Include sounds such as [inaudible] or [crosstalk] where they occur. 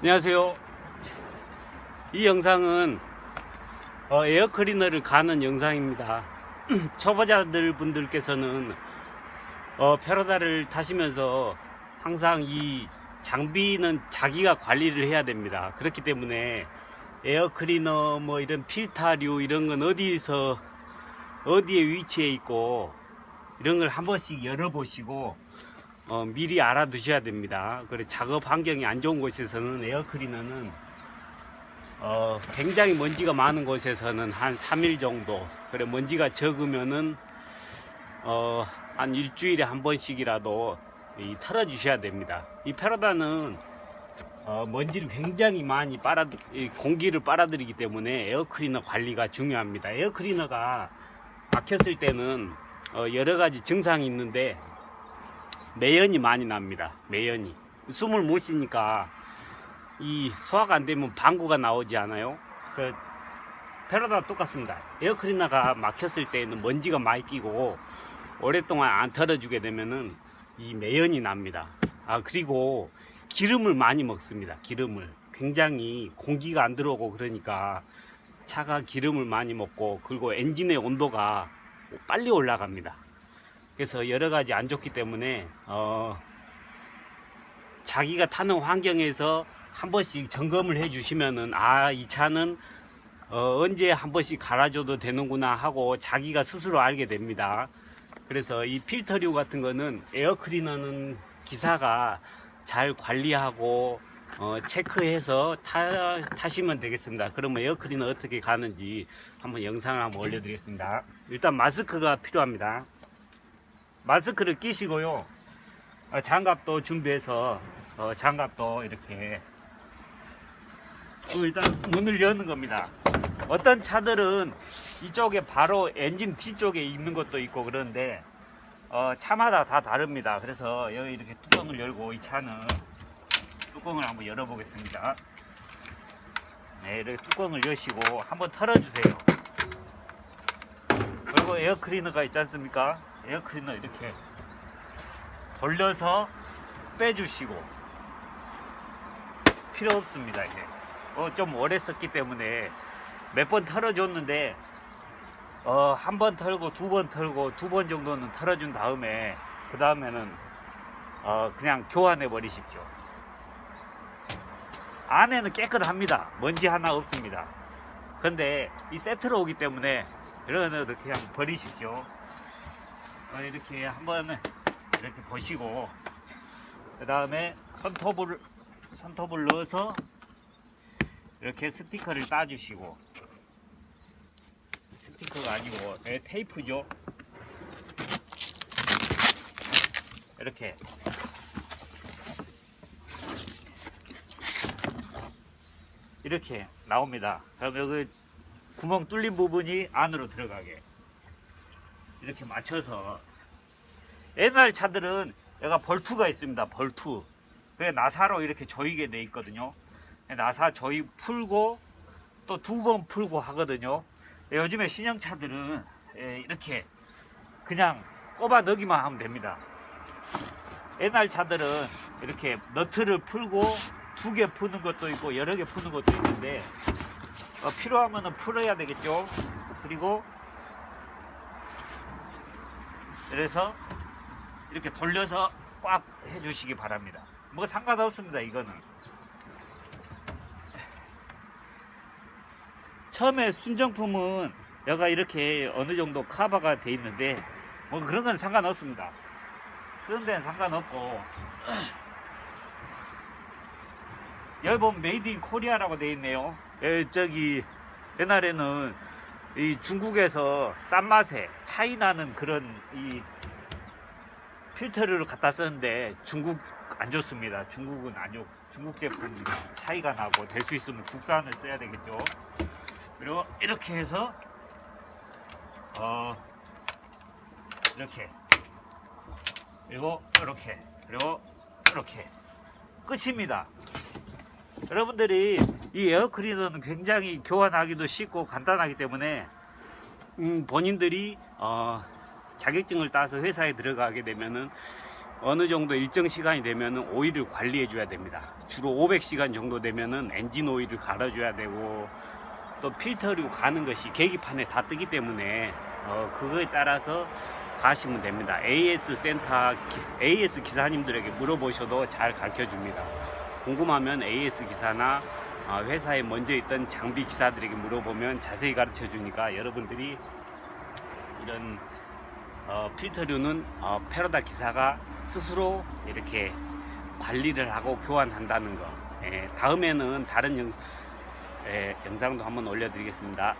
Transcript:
안녕하세요. 이 영상은 어, 에어 클리너를 가는 영상입니다. [clears throat] 초보자들 분들께서는 어, 페로다를 타시면서 항상 이 장비는 자기가 관리를 해야 됩니다. 그렇기 때문에 에어 클리너 뭐 이런 필터류 이런 건 어디서 어디에 위치해 있고 이런 걸 한 번씩 열어보시고 어, 미리 알아두셔야 됩니다. 그래 작업 환경이 안 좋은 곳에서는 에어클리너는 어, 굉장히 먼지가 많은 곳에서는 한 3일 정도 그래 먼지가 적으면은 어, 한 일주일에 한 번씩이라도 이 털어주셔야 됩니다. 이 페로다는 어, 먼지를 굉장히 많이 빨아 이 공기를 빨아들이기 때문에 에어클리너 관리가 중요합니다. 에어클리너가 막혔을 때는 어, 여러 가지 증상이 있는데 매연이 많이 납니다. 매연이 숨을 못 쉬니까 이 소화가 안 되면 방구가 나오지 않아요. 그 페로다 똑같습니다. 에어클리너가 막혔을 때는 먼지가 많이 끼고 오랫동안 안 털어주게 되면은 이 매연이 납니다. 아 그리고 기름을 많이 먹습니다. 기름을 굉장히 공기가 안 들어오고 그러니까 차가 기름을 많이 먹고 그리고 엔진의 온도가 빨리 올라갑니다. 그래서 여러 가지 안 좋기 때문에 어, 자기가 타는 환경에서 한 번씩 점검을 해 주시면은 아 이 차는 어, 언제 한 번씩 갈아줘도 되는구나 하고 자기가 스스로 알게 됩니다. 그래서 이 필터류 같은 거는 에어클리너는 기사가 잘 관리하고 어, 체크해서 타, 타시면 되겠습니다. 그러면 에어클리너 어떻게 가는지 한번 영상을 한번 올려드리겠습니다. 일단 마스크가 필요합니다. 마스크를 끼시고요. 어, 장갑도 준비해서 어, 장갑도 이렇게 어, 일단 문을 여는 겁니다. 어떤 차들은 이쪽에 바로 엔진 뒤쪽에 있는 것도 있고 그런데 어, 차마다 다 다릅니다. 그래서 여기 이렇게 뚜껑을 열고 이 차는 뚜껑을 한번 열어보겠습니다. 네, 이렇게 뚜껑을 여시고 한번 털어주세요. 그리고 에어클리너가 있지 않습니까? 에어클리너 이렇게 돌려서 빼주시고. 필요 없습니다 이제 어, 좀 오래 썼기 때문에 몇 번 털어줬는데 어, 한 번 털고 두 번 털고 두 번 정도는 털어준 다음에 그 다음에는 어, 그냥 교환해 버리십시오. 안에는 깨끗합니다. 먼지 하나 없습니다. 근데 이 세트로 오기 때문에 이거는 이렇게 그냥 버리십시오. 어, 이렇게 한번 이렇게 보시고 그 다음에 손톱을 손톱을 넣어서 이렇게 스티커를 따주시고 스티커가 아니고 네, 테이프죠. 이렇게. 이렇게 나옵니다. 그럼 여기 구멍 뚫린 부분이 안으로 들어가게 이렇게 맞춰서 옛날 차들은 얘가 벌투가 있습니다. 벌투. 그래 나사로 이렇게 조이게 돼 있거든요. 나사 조이 풀고 또 두 번 풀고 하거든요. 요즘에 신형 차들은 예, 이렇게 그냥 꼽아 넣기만 하면 됩니다. 옛날 차들은 이렇게 너트를 풀고 두 개 푸는 것도 있고 여러 개 푸는 것도 있는데 어, 필요하면 풀어야 되겠죠. 그리고 그래서 이렇게 돌려서 꽉 해주시기 바랍니다. 뭐 상관없습니다. 이거는 처음에 순정품은 여가 이렇게 어느 정도 커버가 돼 있는데 뭐 그런 건 상관없습니다. 쓰는 데는 상관없고 여기 보면 메이드 인 코리아라고 돼 있네요. 예, 저기 옛날에는 이 중국에서 싼 맛에 차이 나는 그런 이 필터를 갖다 썼는데 중국 안 좋습니다. 중국은 안 좋고 중국 제품 차이가 나고 될 수 있으면 국산을 써야 되겠죠. 그리고 이렇게 해서 어 이렇게 그리고 이렇게 그리고 이렇게 끝입니다. 여러분들이 이 에어클리너는 굉장히 교환하기도 쉽고 간단하기 때문에 음, 본인들이 어, 자격증을 따서 회사에 들어가게 되면은 어느 정도 일정 시간이 되면은 오일을 관리해 줘야 됩니다. 주로 500시간 정도 되면은 엔진 오일을 갈아 줘야 되고 또 필터류 가는 것이 계기판에 다 뜨기 때문에 어, 그거에 따라서 가시면 됩니다. AS 센터 기- AS 기사님들에게 물어보셔도 잘 가르쳐 줍니다. 궁금하면 AS 기사나 어, 회사에 먼저 있던 장비 기사들에게 물어보면 자세히 가르쳐 주니까 여러분들이 이런 어, 필터류는 어, 페로다 기사가 스스로 이렇게 관리를 하고 교환한다는 거. 예, 다음에는 다른 영, 예, 영상도 한번 올려드리겠습니다.